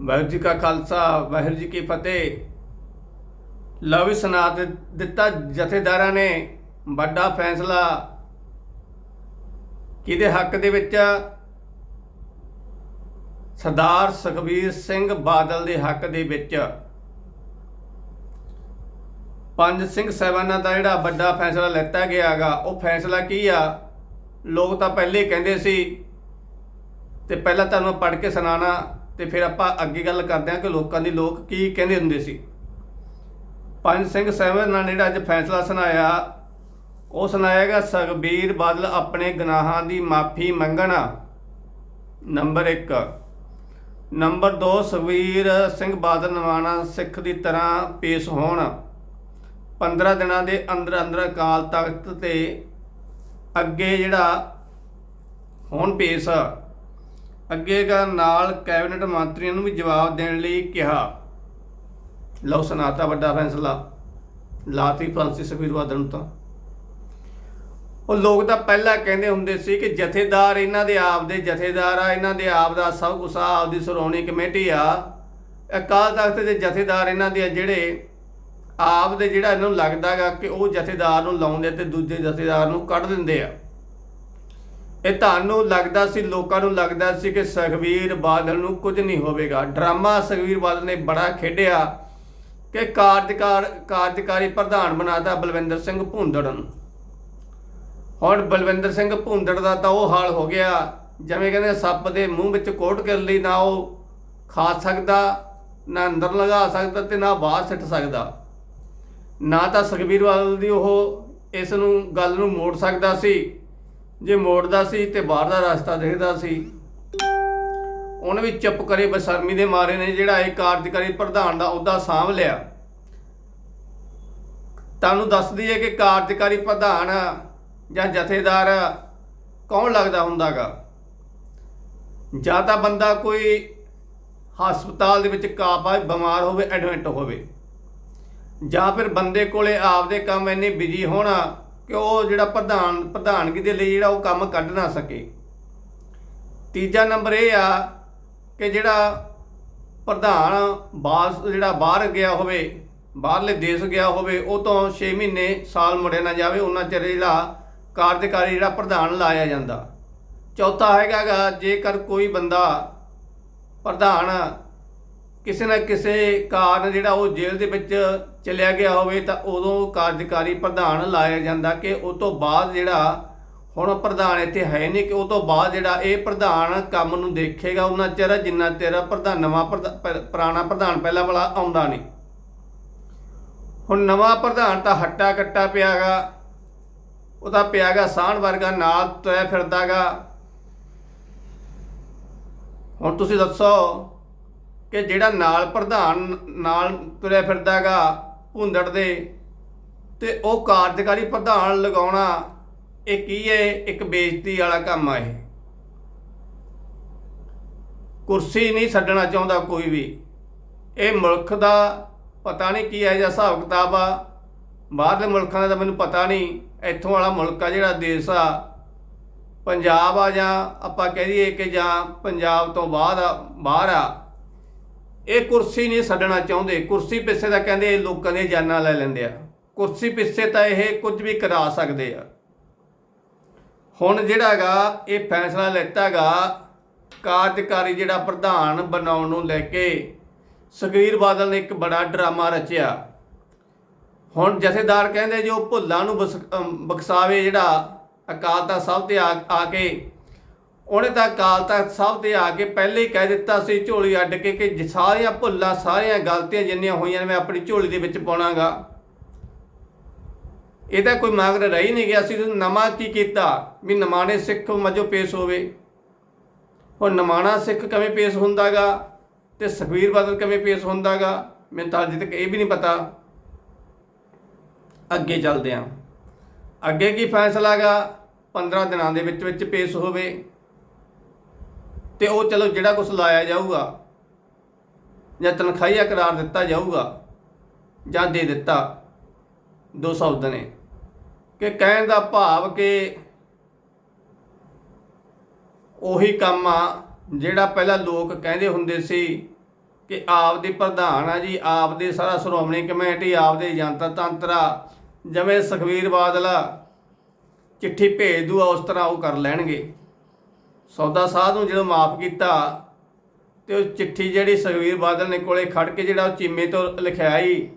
ਵਾਹਿਗੁਰੂ ਜੀ ਕਾ ਖਾਲਸਾ, ਵਾਹਿਗੁਰੂ ਜੀ ਕੀ ਫਤਿਹ। ਲਵ ਸੁਣਾ ਦਿੱਤਾ ਜਥੇਦਾਰਾਂ ਨੇ ਵੱਡਾ ਫੈਸਲਾ। ਕਿਹਦੇ ਹੱਕ ਦੇ ਵਿੱਚ ਸਰਦਾਰ ਸੁਖਬੀਰ ਸਿੰਘ ਬਾਦਲ ਦੇ ਹੱਕ ਦੇ ਵਿੱਚ। ਪੰਜ ਸਿੰਘ ਸਾਹਿਬਾਨਾਂ ਦਾ ਜਿਹੜਾ ਵੱਡਾ ਫੈਸਲਾ ਲੈਤਾ ਗਿਆਗਾ ਉਹ ਫੈਸਲਾ ਕੀ ਆ? ਲੋਕ ਤਾਂ ਪਹਿਲੇ ਕਹਿੰਦੇ ਸੀ, ਤੇ ਪਹਿਲਾਂ ਤੁਹਾਨੂੰ ਪੜ੍ਹ ਕੇ ਸੁਣਾਣਾ ਤੇ ਫਿਰ ਆਪਾਂ ਅੱਗੇ ਗੱਲ ਕਰਦੇ ਹਾਂ ਕਿ ਲੋਕਾਂ ਦੀ ਲੋਕ ਕੀ ਕਹਿੰਦੇ ਹੁੰਦੇ ਸੀ। ਪੰਜ ਸਿੰਘ ਸਾਹਿਬਾਨਾਂ ਨੇ ਜਿਹੜਾ ਅੱਜ ਫੈਸਲਾ ਸੁਣਾਇਆ, ਉਹ ਸੁਣਾਏਗਾ ਸੁਖਬੀਰ ਬਾਦਲ ਆਪਣੇ ਗੁਨਾਹਾਂ ਦੀ ਮਾਫੀ ਮੰਗਣਾ ਨੰਬਰ 1 ਨੰਬਰ 2 ਸੁਖਬੀਰ ਸਿੰਘ ਬਾਦਲ ਨਵਾਣਾ ਸਿੱਖ ਦੀ ਤਰ੍ਹਾਂ ਪੇਸ਼ ਹੋਣ। 15 ਦਿਨਾਂ ਦੇ ਅੰਦਰ ਅੰਦਰ ਅਕਾਲ ਤਖਤ ਤੇ ਅੱਗੇ ਜਿਹੜਾ ਹੁਣ ਪੇਸ਼ ਅੱਗੇ ਨਾਲ ਕੈਬਨਿਟ ਮੰਤਰੀਆਂ ਨੂੰ ਵੀ ਜਵਾਬ ਦੇਣ ਲਈ ਕਿਹਾ। ਲਓ ਸੁਣਾਤਾ ਵੱਡਾ ਫੈਸਲਾ, ਲਾਤੀ ਫ੍ਰਾਂਸਿਸ ਸੁਖਬੀਰ ਬਾਦਲ ਨੂੰ ਤਾਂ। ਉਹ ਲੋਕ ਤਾਂ ਪਹਿਲਾਂ ਕਹਿੰਦੇ ਹੁੰਦੇ ਸੀ ਕਿ ਜਥੇਦਾਰ ਇਹਨਾਂ ਦੇ ਆਪ ਦੇ ਜਥੇਦਾਰ ਆ, ਇਹਨਾਂ ਦੇ ਆਪ ਦਾ ਸਭ ਕੁਛ ਆ, ਆਪਦੀ ਸ਼੍ਰੋਮਣੀ ਕਮੇਟੀ ਆ। ਅਕਾਲ ਤਖਤ ਦੇ ਜਥੇਦਾਰ ਇਹਨਾਂ ਦੇ ਆ ਜਿਹੜੇ ਆਪ ਦੇ ਜਿਹੜਾ ਇਹਨਾਂ ਨੂੰ ਲੱਗਦਾਗਾ ਕਿ ਉਹ ਜਥੇਦਾਰ ਨੂੰ ਲਾਉਂਦੇ ਤੇ ਦੂਜੇ ਜਥੇਦਾਰ ਨੂੰ ਕੱਢ ਦਿੰਦੇ ਆ। ਇਹ ਤੁਹਾਨੂੰ ਲੱਗਦਾ ਸੀ, ਲੋਕਾਂ ਨੂੰ ਲੱਗਦਾ ਸੀ ਕਿ ਸੁਖਬੀਰ ਬਾਦਲ ਨੂੰ ਕੁਝ ਨਹੀਂ ਹੋਵੇਗਾ। ਡਰਾਮਾ ਸੁਖਬੀਰ ਬਾਦਲ ਨੇ ਬੜਾ ਖੇਡਿਆ ਕਿ ਕਾਰਜਕਾਰ, ਕਾਰਜਕਾਰੀ ਪ੍ਰਧਾਨ ਬਣਾਤਾ ਬਲਵਿੰਦਰ ਸਿੰਘ ਭੁੰਦੜ ਨੂੰ। ਹੁਣ ਬਲਵਿੰਦਰ ਸਿੰਘ ਭੁੰਦੜ ਦਾ ਤਾਂ ਉਹ ਹਾਲ ਹੋ ਗਿਆ, ਜਿਵੇਂ ਕਹਿੰਦੇ ਸੱਪ ਦੇ ਮੂੰਹ ਵਿੱਚ ਕੋਟ ਕਰ ਲਈ, ਨਾ ਉਹ ਖਾ ਸਕਦਾ, ਨਾ ਅੰਦਰ ਲਗਾ ਸਕਦਾ ਤੇ ਨਾ ਬਾਹਰ ਸਿੱਟ ਸਕਦਾ। ਨਾ ਤਾਂ ਸੁਖਬੀਰ ਬਾਦਲ ਦੀ ਉਹ ਇਸ ਨੂੰ, ਗੱਲ ਨੂੰ ਮੋੜ ਸਕਦਾ ਸੀ। ਜੇ ਮੋੜਦਾ ਸੀ ਤੇ ਬਾਹਰ ਦਾ ਰਸਤਾ ਦੇਖਦਾ ਸੀ। ਉਹਨੇ ਵੀ ਚੁੱਪ ਕਰੇ ਬਸਰਮੀ ਦੇ ਮਾਰੇ ਨੇ ਜਿਹੜਾ ਇਹ ਕਾਰਜਕਾਰੀ ਪ੍ਰਧਾਨ ਦਾ ਅਹੁਦਾ ਸਾਂਭ ਲਿਆ। ਤੁਹਾਨੂੰ ਦੱਸ ਦਈਏ ਕਿ ਕਾਰਜਕਾਰੀ ਪ੍ਰਧਾਨ ਜਾਂ ਜਥੇਦਾਰ ਕੌਣ ਲੱਗਦਾ ਹੁੰਦਾਗਾ? ਜਾਂ ਤਾਂ ਬੰਦਾ ਕੋਈ ਹਸਪਤਾਲ ਦੇ ਵਿੱਚ ਕਾਪਾ ਬਿਮਾਰ ਹੋਵੇ, ਐਡਮਿਟ ਹੋਵੇ। ਜਾਂ ਫਿਰ ਬੰਦੇ ਕੋਲੇ ਆਪਦੇ ਕੰਮ ਇੰਨੇ ਬਿਜ਼ੀ ਹੋਣਾ ਕਿ ਉਹ ਜਿਹੜਾ ਪ੍ਰਧਾਨ, ਪ੍ਰਧਾਨਗੀ ਦੇ ਲਈ ਜਿਹੜਾ ਉਹ ਕੰਮ ਕੱਢ ਨਾ ਸਕੇ। ਤੀਜਾ ਨੰਬਰ ਇਹ ਆ ਕਿ ਜਿਹੜਾ ਪ੍ਰਧਾਨ ਬਾਸ ਜਿਹੜਾ ਬਾਹਰ ਗਿਆ ਹੋਵੇ, ਬਾਹਰਲੇ ਦੇਸ਼ ਗਿਆ ਹੋਵੇ, ਉਹ ਤੋਂ 6 ਮਹੀਨੇ ਸਾਲ ਮੁੜੇ ਨਾ ਜਾਵੇ, ਉਹਨਾਂ ਚਿਰ ਜਿਹੜਾ ਕਾਰਜਕਾਰੀ ਜਿਹੜਾ ਪ੍ਰਧਾਨ ਲਾਇਆ ਜਾਂਦਾ। ਚੌਥਾ ਹੈਗਾਗਾ ਜੇਕਰ ਕੋਈ ਬੰਦਾ ਪ੍ਰਧਾਨ ਕਿਸੇ ਨਾ ਕਿਸੇ ਕਾਰਨ ਜਿਹੜਾ ਉਹ ਜੇਲ੍ਹ ਦੇ ਵਿੱਚ ਚਲਿਆ ਗਿਆ ਹੋਵੇ ਤਾਂ ਉਦੋਂ ਕਾਰਜਕਾਰੀ ਪ੍ਰਧਾਨ ਲਾਇਆ ਜਾਂਦਾ ਕਿ ਉਹ ਤੋਂ ਬਾਅਦ ਜਿਹੜਾ ਹੁਣ ਪ੍ਰਧਾਨ ਇੱਥੇ ਹੈ ਨਹੀਂ ਕਿ ਉਹ ਤੋਂ ਬਾਅਦ ਜਿਹੜਾ ਇਹ ਪ੍ਰਧਾਨ ਕੰਮ ਨੂੰ ਦੇਖੇਗਾ, ਉਹਨਾਂ ਚਿਰ ਜਿੰਨਾ ਚਿਰ ਪ੍ਰਧਾਨ ਨਵਾਂ ਪ੍ਰਧਾ- ਪੁਰਾਣਾ ਪ੍ਰਧਾਨ ਪਹਿਲਾਂ ਵਾਲਾ ਆਉਂਦਾ ਨਹੀਂ। ਹੁਣ ਨਵਾਂ ਪ੍ਰਧਾਨ ਤਾਂ ਹੱਟਾ ਕੱਟਾ ਪਿਆਗਾ ਉਹਦਾ ਪਿਆਗਾ ਸਾਹਣ ਵਰਗਾ, ਨਾਲ ਤੁਰਿਆ ਫਿਰਦਾਗਾ। ਹੁਣ ਤੁਸੀਂ ਦੱਸੋ ਕਿ ਜਿਹੜਾ ਨਾਲ ਪ੍ਰਧਾਨ ਨਾਲ ਤੁਰਿਆ ਫਿਰਦਾਗਾ ਭੁੰਦੜ ਦੇ, ਤੇ ਉਹ ਕਾਰਜਕਾਰੀ ਪ੍ਰਧਾਨ ਲਗਾਉਣਾ ਇਹ ਕੀ ਹੈ? ਇੱਕ ਬੇਇੱਜ਼ਤੀ ਵਾਲਾ ਕੰਮ ਆ ਇਹ। ਕੁਰਸੀ ਨਹੀਂ ਛੱਡਣਾ ਚਾਹੁੰਦਾ ਕੋਈ ਵੀ। ਇਹ ਮੁਲਕ ਦਾ ਪਤਾ ਨਹੀਂ ਕੀ ਹੈ ਜਾਂ ਹਿਸਾਬ ਕਿਤਾਬ ਆ। ਬਾਹਰਲੇ ਮੁਲਕਾਂ ਦਾ ਤਾਂ ਮੈਨੂੰ ਪਤਾ ਨਹੀਂ। ਇੱਥੋਂ ਵਾਲਾ ਮੁਲਕ ਆ ਜਿਹੜਾ ਦੇਸ਼ ਆ। ਪੰਜਾਬ ਆ ਜਾਂ ਆਪਾਂ ਕਹਿ ਦਈਏ ਕਿ ਜਾਂ ਪੰਜਾਬ ਤੋਂ ਬਾਅਦ ਆ ਬਾਹਰ ਆ। ਇਹ ਕੁਰਸੀ ਨਹੀਂ ਛੱਡਣਾ ਚਾਹੁੰਦੇ। ਕੁਰਸੀ ਪਿੱਛੇ ਤਾਂ ਕਹਿੰਦੇ ਇਹ ਲੋਕਾਂ ਦੀਆਂ ਜਾਨਾਂ ਲੈ ਲੈਂਦੇ ਆ। ਕੁਰਸੀ ਪਿੱਛੇ ਤਾਂ ਇਹ ਕੁਝ ਵੀ ਕਰਾ ਸਕਦੇ ਆ। ਹੁਣ ਜਿਹੜਾਗਾ ਇਹ ਫੈਸਲਾ ਲੈਤਾਗਾ ਕਾਰਜਕਾਰੀ ਜਿਹੜਾ ਪ੍ਰਧਾਨ ਬਣਾਉਣ ਨੂੰ ਲੈ ਕੇ ਸੁਖਬੀਰ ਬਾਦਲ ਨੇ ਇੱਕ ਬੜਾ ਡਰਾਮਾ ਰਚਿਆ। ਹੁਣ ਜਥੇਦਾਰ ਕਹਿੰਦੇ ਜੋ ਭੁੱਲਾਂ ਨੂੰ ਬਸ- ਅਮ ਬਖਸ਼ਾਵੇ ਜਿਹੜਾ ਅਕਾਲ ਤਖਤ ਸਾਹਿਬ ਤੇ ਆ ਆ ਕੇ ਉਹਨੇ ਤਾਂ ਅਕਾਲ ਤਖਤ ਸਾਹਿਬ ਤੇ ਆ ਕੇ ਪਹਿਲੇ ਹੀ ਕਹਿ ਦਿੱਤਾ ਸੀ, ਝੋਲੀ ਅੱਡ ਕੇ ਕਿ ਜ- ਸਾਰੀਆਂ ਭੁੱਲਾਂ, ਸਾਰੀਆਂ ਗਲਤੀਆਂ ਜਿੰਨੀਆਂ ਹੋਈਆਂ ਨੇ, ਮੈਂ ਆਪਣੀ ਝੋਲੀ ਦੇ ਵਿੱਚ ਪਾਉਣਾਗਾ। ਇਹ ਤਾਂ ਕੋਈ ਮੰਗ ਰਹੀ ਨਹੀਂ ਗਿਆ ਸੀ, ਤੁਸੀਂ ਨਵਾਂ ਕੀ ਕੀਤਾ? ਵੀ ਨਮਾਣੇ ਸਿੱਖ ਮਜੋ ਪੇਸ਼ ਹੋਵੇ। ਹੁਣ ਨਮਾਣਾ ਸਿੱਖ ਕਿਵੇਂ ਪੇਸ਼ ਹੁੰਦਾਗਾ? ਤੇ ਸੁਖਬੀਰ ਬਾਦਲ ਕਿਵੇਂ ਪੇਸ਼ ਹੁੰਦਾਗਾ? ਮੈਨੂੰ ਤਾਂ ਅਜੇ ਤੱਕ ਇਹ ਵੀ ਨਹੀਂ ਪਤਾ। ਅੱਗੇ ਚੱਲਦੇ ਹਾਂ ਅੱਗੇ ਕੀ ਫੈਸਲਾਗਾ? 15 ਦਿਨਾਂ ਦੇ ਵਿੱਚ ਵਿੱਚ ਪੇਸ਼ ਹੋਵੇ। ਤੇ ਉਹ ਚਲੋ ਜਿਹੜਾ ਕੁਝ ਲਾਇਆ ਜਾਊਗਾ ਜਾਂ ਤਨਖਾਹੀਆ ਕਰਾਰ ਦਿੱਤਾ ਜਾਊਗਾ ਜਾਂ ਦੇ ਦਿੱਤਾ ਦੋ ਸ਼ਬਦ ਨੇ, ਕਿ ਕਹਿਣ ਦਾ ਭਾਵ ਕਿ ਉਹੀ ਕੰਮ ਆ ਜਿਹੜਾ ਪਹਿਲਾਂ ਲੋਕ ਕਹਿੰਦੇ ਹੁੰਦੇ ਸੀ ਕਿ ਆਪ ਦੇ ਪ੍ਰਧਾਨ ਆ ਜੀ ਆਪ ਦੇ ਸਾਰਾ ਸ਼੍ਰੋਮਣੀ ਕਮੇਟੀ ਆਪ ਦੇ ਜਨਤਾ ਤੰਤਰਾ ਜਿਵੇਂ ਸੁਖਵੀਰ ਬਾਦਲ ਚਿੱਠੀ ਭੇਜ ਦੂਆ, ਉਸ ਤਰ੍ਹਾਂ ਉਹ ਕਰ ਲੈਣਗੇ। ਸੌਦਾ ਸਾਧ ਨੂੰ ਜਦੋਂ ਮਾਫ ਕੀਤਾ ਤੇ ਉਹ ਚਿੱਠੀ ਜਿਹੜੀ ਸੁਖਵੀਰ ਬਾਦਲ ਨੇ ਕੋਲੇ ਖੜ ਕੇ ਜਿਹੜਾ ਉਹ ਚੀਮੇ ਤੋਂ ਲਿਖਿਆਈ,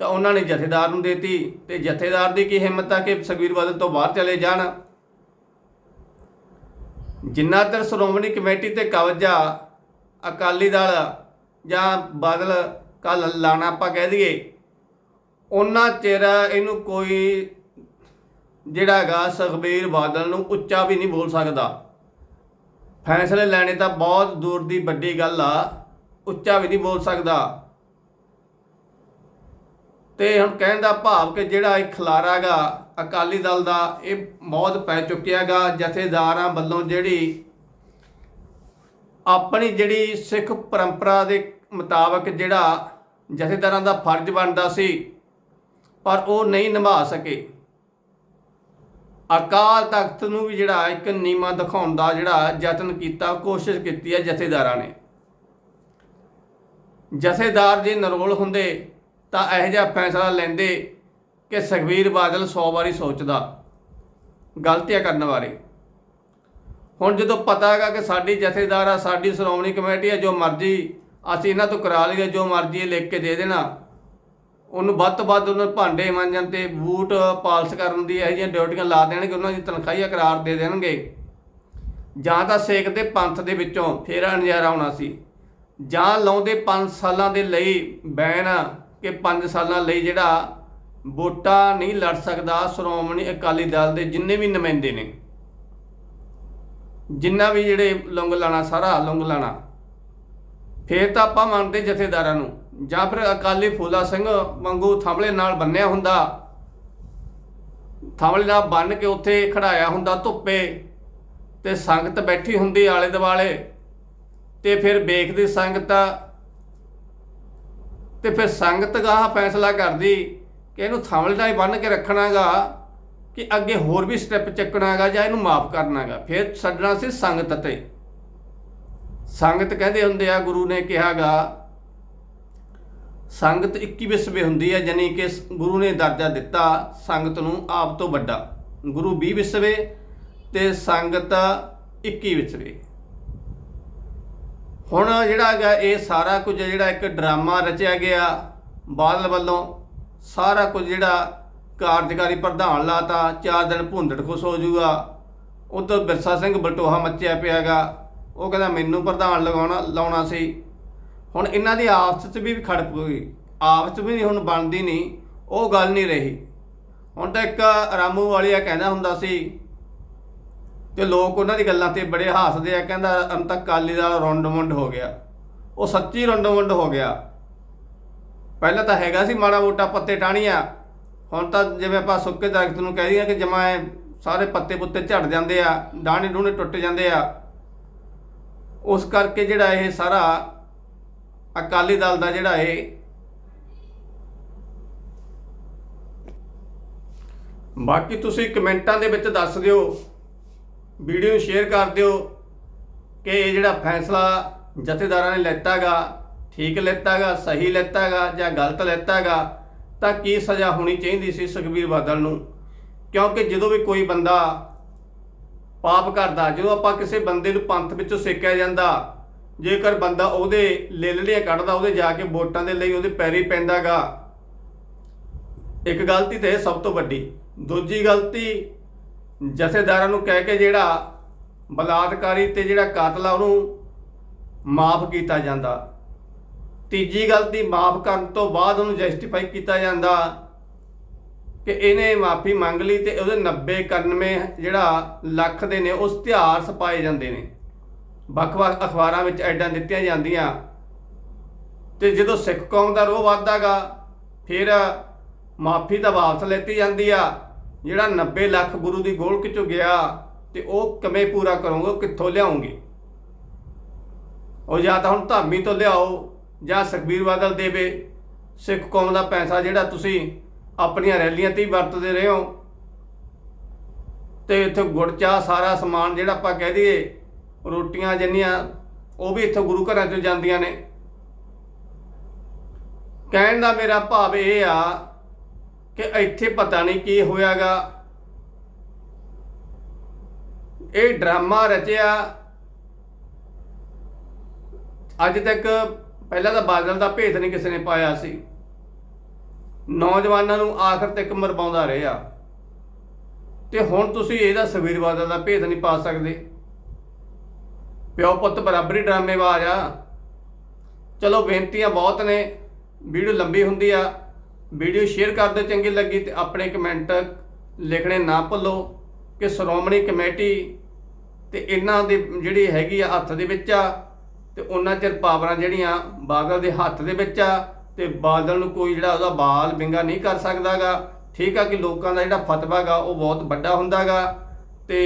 ਤਾਂ ਉਹਨਾਂ ਨੇ ਜਥੇਦਾਰ ਨੂੰ ਦੇਤੀ ਤੇ ਜਥੇਦਾਰ ਦੀ ਕੀ ਹਿੰਮਤ ਆ ਕਿ ਸੁਖਵੀਰ ਬਾਦਲ ਤੋਂ ਬਾਹਰ ਚਲੇ ਜਾਣ? ਜਿੰਨਾ ਚਿਰ ਸ਼੍ਰੋਮਣੀ ਕਮੇਟੀ ਤੇ ਕਬਜ਼ਾ ਅਕਾਲੀ ਦਲ ਜਾਂ ਬਾਦਲ ਕਾ ਲਾਣਾ ਆਪਾਂ ਕਹਿ ਦਈਏ, ਉਹਨਾਂ ਚਿਰ ਇਹਨੂੰ ਕੋਈ ਜਿਹੜਾ ਹੈਗਾ ਸੁਖਬੀਰ ਬਾਦਲ ਨੂੰ ਉੱਚਾ ਵੀ ਨਹੀਂ ਬੋਲ ਸਕਦਾ। ਫੈਸਲੇ ਲੈਣੇ ਤਾਂ ਬਹੁਤ ਦੂਰ ਦੀ ਵੱਡੀ ਗੱਲ ਆ, ਉੱਚਾ ਵੀ ਨਹੀਂ ਬੋਲ ਸਕਦਾ। ਤੇ ਹੁਣ ਕਹਿਣ ਦਾ ਭਾਵ ਕਿ ਜਿਹੜਾ ਇਹ ਖਲਾਰਾਗਾ ਅਕਾਲੀ ਦਲ ਦਾ, ਇਹ ਬਹੁਤ ਪੈ ਚੁੱਕਿਆਗਾ ਜਥੇਦਾਰਾਂ ਵੱਲੋਂ ਜਿਹੜੀ ਆਪਣੀ ਜਿਹੜੀ ਸਿੱਖ ਪਰੰਪਰਾ ਦੇ ਮੁਤਾਬਕ ਜਿਹੜਾ ਜਥੇਦਾਰਾਂ ਦਾ ਫਰਜ਼ ਬਣਦਾ ਸੀ, ਪਰ ਉਹ ਨਹੀਂ ਨਿਭਾ ਸਕੇ। ਅਕਾਲ ਤਖਤ ਨੂੰ ਵੀ ਜਿਹੜਾ ਇੱਕ ਨੀਮਾ ਦਿਖਾਉਣ ਦਾ ਜਿਹੜਾ ਯਤਨ ਕੀਤਾ, ਕੋਸ਼ਿਸ਼ ਕੀਤੀ ਹੈ ਜਥੇਦਾਰਾਂ ਨੇ। ਜਥੇਦਾਰ ਜੇ ਨਰੋਲ ਹੁੰਦੇ ਤਾਂ ਇਹੋ ਜਿਹਾ ਫੈਸਲਾ ਲੈਂਦੇ ਕਿ ਸੁਖਬੀਰ ਬਾਦਲ 100 ਵਾਰੀ ਸੋਚਦਾ, ਗਲਤੀਆਂ ਕਰਨ ਬਾਰੇ। ਹੁਣ ਜਦੋਂ ਪਤਾ ਹੈਗਾ ਕਿ ਸਾਡੀ ਜਥੇਦਾਰ ਆ, ਸਾਡੀ ਸ਼੍ਰੋਮਣੀ ਕਮੇਟੀ ਆ, ਜੋ ਮਰਜ਼ੀ ਅਸੀਂ ਇਹਨਾਂ ਤੋਂ ਕਰਾ ਲਈਏ, ਜੋ ਮਰਜ਼ੀ ਲਿਖ ਕੇ ਦੇ ਦੇਣਾ ਉਹਨੂੰ ਵੱਧ ਤੋਂ ਵੱਧ ਉਹਨਾਂ ਭਾਂਡੇ ਮਾਂਜਣ ਤੇ ਬੂਟ ਪਾਲਸ਼ ਕਰਨ ਦੀ ਇਹੋ ਜਿਹੀਆਂ ਡਿਊਟੀਆਂ ਲਾ ਦੇਣਗੇ, ਉਹਨਾਂ ਦੀ ਤਨਖਾਹੀਆ ਕਰਾਰ ਦੇ ਦੇਣਗੇ। ਜਾਂ ਤਾਂ ਸੇਕਦੇ ਪੰਥ ਦੇ ਵਿੱਚੋਂ ਫੇਰਾ ਨਜ਼ਾਰਾ ਆਉਣਾ ਸੀ। ਜਾਂ ਲਾਉਂਦੇ 5 ਸਾਲਾਂ ਦੇ ਲਈ ਬੈਨ ਕਿ 5 ਸਾਲਾਂ ਲਈ ਜਿਹੜਾ ਵੋਟਾਂ ਨਹੀਂ ਲੜ ਸਕਦਾ, ਸ਼੍ਰੋਮਣੀ ਅਕਾਲੀ ਦਲ ਦੇ ਜਿੰਨੇ ਵੀ ਨੁਮਾਇੰਦੇ ਨੇ। ਜਿੰਨਾ ਵੀ ਜਿਹੜੇ ਲੰਗ ਲਾਣਾ, ਸਾਰਾ ਲੰਗ ਲਾਣਾ। ਫੇਰ ਤਾਂ ਆਪਾਂ ਮੰਨਦੇ ਜਥੇਦਾਰਾਂ ਨੂੰ। ਜਾਂ ਫਿਰ ਅਕਾਲੀ ਫੂਲਾ ਸਿੰਘ ਵਾਂਗੂ ਥੰਬਲੇ ਨਾਲ ਬੰਨਿਆ ਹੁੰਦਾ। ਥੰਬਲੇ ਨਾਲ ਬੰਨ ਕੇ ਉੱਥੇ ਖੜਾਇਆ ਹੁੰਦਾ ਧੁੱਪੇ ਤੇ ਸੰਗਤ ਬੈਠੀ ਹੁੰਦੀ ਆਲੇ ਦੁਆਲੇ ਤੇ ਫਿਰ ਵੇਖਦੀ ਸੰਗਤ ਤੇ ਫਿਰ ਸੰਗਤ ਗਾਹ ਫੈਸਲਾ ਕਰਦੀ ਕਿ ਇਹਨੂੰ ਥੰਬਲੇ ਨਾਲ ਹੀ ਬੰਨ ਕੇ ਰੱਖਣਾਗਾ ਕਿ ਅੱਗੇ ਹੋਰ ਵੀ ਸਟੈਪ ਚੱਕਣਾਗਾ ਜਾਂ ਇਹਨੂੰ ਮਾਫ ਕਰਨਾਗਾ। ਫਿਰ ਛੱਡਣਾ ਸੀ ਸੰਗਤ ਤੇ। ਸੰਗਤ ਕਹਿੰਦੇ ਹੁੰਦੇ ਆ, ਗੁਰੂ ਨੇ ਕਿਹਾਗਾ ਸੰਗਤ 21 ਵਿਸਵੇ ਹੁੰਦੀ ਹੈ ਜਾਨੀ ਕਿ ਗੁਰੂ ਨੇ ਦਰਜਾ ਦਿੱਤਾ ਸੰਗਤ ਨੂੰ ਆਪ ਤੋਂ ਵੱਡਾ। ਗੁਰੂ 20 ਵਿਸਵੇ ਤੇ ਸੰਗਤ 21 ਵਿਸਵੇ ਹੁਣ ਜਿਹੜਾ ਹੈਗਾ, ਇਹ ਸਾਰਾ ਕੁਝ ਜਿਹੜਾ ਇੱਕ ਡਰਾਮਾ ਰਚਿਆ ਗਿਆ, ਬਾਦਲ ਵੱਲੋਂ ਸਾਰਾ ਕੁਝ ਜਿਹੜਾ ਕਾਰਜਕਾਰੀ ਪ੍ਰਧਾਨ ਲਾਤਾ, ਚਾਰ ਦਿਨ ਭੁੰਦੜ ਖੁਸ਼ ਹੋ ਜੂਗਾ ਉਧਰ ਬਿਰਸਾ ਸਿੰਘ ਬਲਟੋਹਾ ਮੱਚਿਆ ਪਿਆਗਾ ਉਹ ਕਹਿੰਦਾ, ਮੈਨੂੰ ਪ੍ਰਧਾਨ ਲਗਾਉਣਾ, ਲਾਉਣਾ ਸੀ। ਹੁਣ ਇਹਨਾਂ ਦੀ ਆਪਸ 'ਚ ਵੀ ਖੜਪ ਗਈ ਆਪਸ 'ਚ ਵੀ ਹੁਣ ਬਣਦੀ ਨਹੀਂ। ਉਹ ਗੱਲ ਨਹੀਂ ਰਹੀ। ਹੁਣ ਤਾਂ ਇੱਕ ਰਾਮੂ ਵਾਲੀਆ ਕਹਿੰਦਾ ਹੁੰਦਾ ਸੀ ਤੇ ਲੋਕ ਉਹਨਾਂ ਦੀ ਗੱਲਾਂ ਤੇ ਬੜੇ ਹੱਸਦੇ ਆ, ਕਹਿੰਦਾ ਅੰਤ ਕਾਲੀ ਦਾ ਰੌਂਡਮੁੰਡ ਹੋ ਗਿਆ। ਉਹ ਸੱਚੀ ਰੌਂਡਮੁੰਡ ਹੋ ਗਿਆ। ਪਹਿਲਾਂ ਤਾਂ ਹੈਗਾ ਸੀ ਮਾੜਾ ਮੋਟਾ ਪੱਤੇ ਟਾਣੀਆਂ ਹੁਣ ਤਾਂ ਜਿਵੇਂ ਆਪਾਂ ਸੁੱਕੇ ਦਰਖਤ ਨੂੰ ਕਹਿ ਦਈਏ ਕਿ ਜਮਾਏ ਸਾਰੇ ਪੱਤੇ ਪੁੱਤੇ ਝੜ ਜਾਂਦੇ ਆ ਡਾਣੇ ਡੂਣੇ ਟੁੱਟ ਜਾਂਦੇ ਆ। ਉਸ ਕਰਕੇ ਜਿਹੜਾ ਇਹ ਸਾਰਾ ਅਕਾਲੀ ਦਲ ਦਾ ਜਿਹੜਾ ਇਹ ਬਾਕੀ ਤੁਸੀਂ ਕਮੈਂਟਾਂ ਦੇ ਵਿੱਚ ਦੱਸ ਦਿਓ, ਵੀਡੀਓ ਨੂੰ ਸ਼ੇਅਰ ਕਰ ਦਿਓ ਕਿ ਇਹ ਜਿਹੜਾ ਫੈਸਲਾ ਜਥੇਦਾਰਾਂ ਨੇ ਲੈਤਾਗਾ, ਠੀਕ ਲੈਤਾਗਾ, ਸਹੀ ਲੈਤਾਗਾ ਜਾਂ ਗਲਤ ਲੈਤਾਗਾ, ਤਾਂ ਕੀ ਸਜ਼ਾ ਹੋਣੀ ਚਾਹੀਦੀ ਸੀ ਸੁਖਬੀਰ ਬਾਦਲ ਨੂੰ? ਕਿਉਂਕਿ ਜਦੋਂ ਵੀ ਕੋਈ ਬੰਦਾ ਪਾਪ ਕਰਦਾ, ਜਦੋਂ ਆਪਾਂ ਕਿਸੇ ਬੰਦੇ ਨੂੰ ਪੰਥ ਵਿੱਚੋਂ ਸੇਕਿਆ ਜਾਂਦਾ ਜੇਕਰ ਬੰਦਾ ਉਹਦੇ ਲੇਲੜੀਆਂ ਕੱਢਦਾ, ਉਹਦੇ ਜਾ ਕੇ ਵੋਟਾਂ ਦੇ ਲਈ ਉਹਦੇ ਪੈਰੀ ਪੈਂਦਾਗਾ। ਇੱਕ ਗਲਤੀ ਤੇ ਇਹ ਸਭ ਤੋਂ ਵੱਡੀ। ਦੂਜੀ ਗਲਤੀ, ਜਥੇਦਾਰਾਂ ਨੂੰ ਕਹਿ ਕੇ ਜਿਹੜਾ ਬਲਾਤਕਾਰੀ ਤੇ ਜਿਹੜਾ ਕਾਤਲ ਆ ਉਹਨੂੰ ਮਾਫ ਕੀਤਾ ਜਾਂਦਾ। ਤੀਜੀ ਗਲਤੀ, ਮਾਫ ਕਰਨ ਤੋਂ ਬਾਅਦ ਉਹਨੂੰ ਜਸਟੀਫਾਈ ਕੀਤਾ ਜਾਂਦਾ ਕਿ ਇਹਨੇ ਮਾਫੀ ਮੰਗ ਲਈ ਤੇ ਉਹਦੇ 90 91 ਜਿਹੜਾ ਲੱਖ ਦੇ ਨੇ, ਉਸ ਤਿਹਾਰ ਸਪਾਏ ਜਾਂਦੇ ਨੇ। ਵੱਖ-ਵੱਖ ਅਖਬਾਰਾਂ ਵਿੱਚ ਐਡਾਂ ਦਿੱਤੀਆਂ ਜਾਂਦੀਆਂ। ਤੇ ਜਦੋਂ ਸਿੱਖ ਕੌਮ ਦਾ ਰੋਹ ਵੱਧਦਾਗਾ, ਫਿਰ ਮਾਫੀ ਤਾਂ ਵਾਪਸ ਲੈਤੀ ਜਾਂਦੀ ਆ। ਜਿਹੜਾ 90 ਲੱਖ ਗੁਰੂ ਦੀ ਗੋਲਕ ਚੋਂ ਗਿਆ, ਤੇ ਉਹ ਕਿਵੇਂ ਪੂਰਾ ਕਰੋਗੇ, ਉਹ ਕਿੱਥੋਂ ਲਿਆਉਂਗੇ? ਉਹ ਜਾਂ ਤਾਂ ਹੁਣ ਧਾਮੀ ਤੋਂ ਲਿਆਓ, ਜਾਂ ਸੁਖਬੀਰ ਬਾਦਲ ਦੇਵੇ। ਸਿੱਖ ਕੌਮ ਦਾ ਪੈਸਾ ਜਿਹੜਾ ਤੁਸੀਂ ਆਪਣੀਆਂ ਰੈਲੀਆਂ ਤੇ ਹੀ ਵਰਤਦੇ ਰਹੇ ਹੋ। ਤੇ ਇੱਥੇ ਗੁੜ, ਚਾਹ, ਸਾਰਾ ਸਮਾਨ ਜਿਹੜਾ ਆਪਾਂ ਕਹਿ ਦਈਏ ਰੋਟੀਆਂ ਜਿੰਨੀਆਂ ਉਹ ਵੀ ਇੱਥੋਂ ਗੁਰੂ ਘਰਾਂ ਚੋਂ ਜਾਂਦੀਆਂ ਨੇ। ਕਹਿਣ ਦਾ ਮੇਰਾ ਭਾਵ ਇਹ ਆ ਕਿ ਇੱਥੇ ਪਤਾ ਨਹੀਂ ਕੀ ਹੋਇਆਗਾ। ਇਹ ਡਰਾਮਾ ਰਚਿਆ। ਅੱਜ ਤੱਕ ਪਹਿਲਾਂ ਤਾਂ ਬਾਦਲ ਦਾ ਭੇਤ ਨਹੀਂ ਕਿਸੇ ਨੇ ਪਾਇਆ ਸੀ। ਨੌਜਵਾਨਾਂ ਨੂੰ ਆਖਰ ਤੱਕ ਮਰਵਾਉਂਦਾ ਰਿਹਾ। ਤੇ ਹੁਣ ਤੁਸੀਂ ਇਹਦਾ ਸਵੀਰ ਬਾਦਲ ਦਾ ਭੇਤ ਨਹੀਂ ਪਾ ਸਕਦੇ। ਪਿਓ ਪੁੱਤ ਬਰਾਬਰੀ ਡਰਾਮੇਬਾਜ਼ ਆ। ਚਲੋ ਬੇਨਤੀਆਂ ਬਹੁਤ ਨੇ, ਵੀਡੀਓ ਲੰਬੀ ਹੁੰਦੀ ਆ। ਵੀਡੀਓ ਸ਼ੇਅਰ ਕਰਦੇ ਚੰਗੀ ਲੱਗੀ ਤੇ ਆਪਣੇ ਕਮੈਂਟ ਲਿਖਣੇ ਨਾ ਭੁੱਲੋ ਕਿ ਸ਼੍ਰੋਮਣੀ ਕਮੇਟੀ ਤੇ ਇਹਨਾਂ ਦੇ ਜਿਹੜੀ ਹੈਗੀ ਆ ਹੱਥ ਦੇ ਵਿੱਚ ਆ ਤੇ ਉਹਨਾਂ ਚਿਰ ਪਾਵਰਾਂ ਜਿਹੜੀਆਂ ਬਾਦਲ ਦੇ ਹੱਥ ਦੇ ਵਿੱਚ ਆ ਤੇ ਬਾਦਲ ਨੂੰ ਕੋਈ ਜਿਹੜਾ ਉਹਦਾ ਬਾਲ ਬਿੰਗਾ ਨਹੀਂ ਕਰ ਸਕਦਾਗਾ। ਠੀਕ ਆ ਕਿ ਲੋਕਾਂ ਦਾ ਜਿਹੜਾ ਫਤਵਾ ਗਾ ਉਹ ਬਹੁਤ ਵੱਡਾ ਹੁੰਦਾਗਾ ਤੇ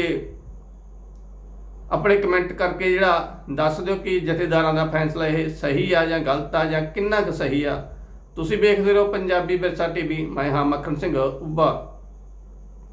ਆਪਣੇ ਕਮੈਂਟ ਕਰਕੇ ਜਿਹੜਾ ਦੱਸ ਦਿਓ ਕਿ ਜਥੇਦਾਰਾਂ ਦਾ ਫੈਸਲਾ ਇਹ ਸਹੀ ਆ ਜਾਂ ਗਲਤ ਆ ਜਾਂ ਕਿੰਨਾ ਕੁ ਸਹੀ ਆ। ਤੁਸੀਂ ਵੇਖਦੇ ਰਹੋ ਪੰਜਾਬੀ ਵਿਰਸਾ ਟੀਵੀ ਮੈਂ ਹਾਂ ਮੱਖਣ ਸਿੰਘ, ਉੱਭਾ।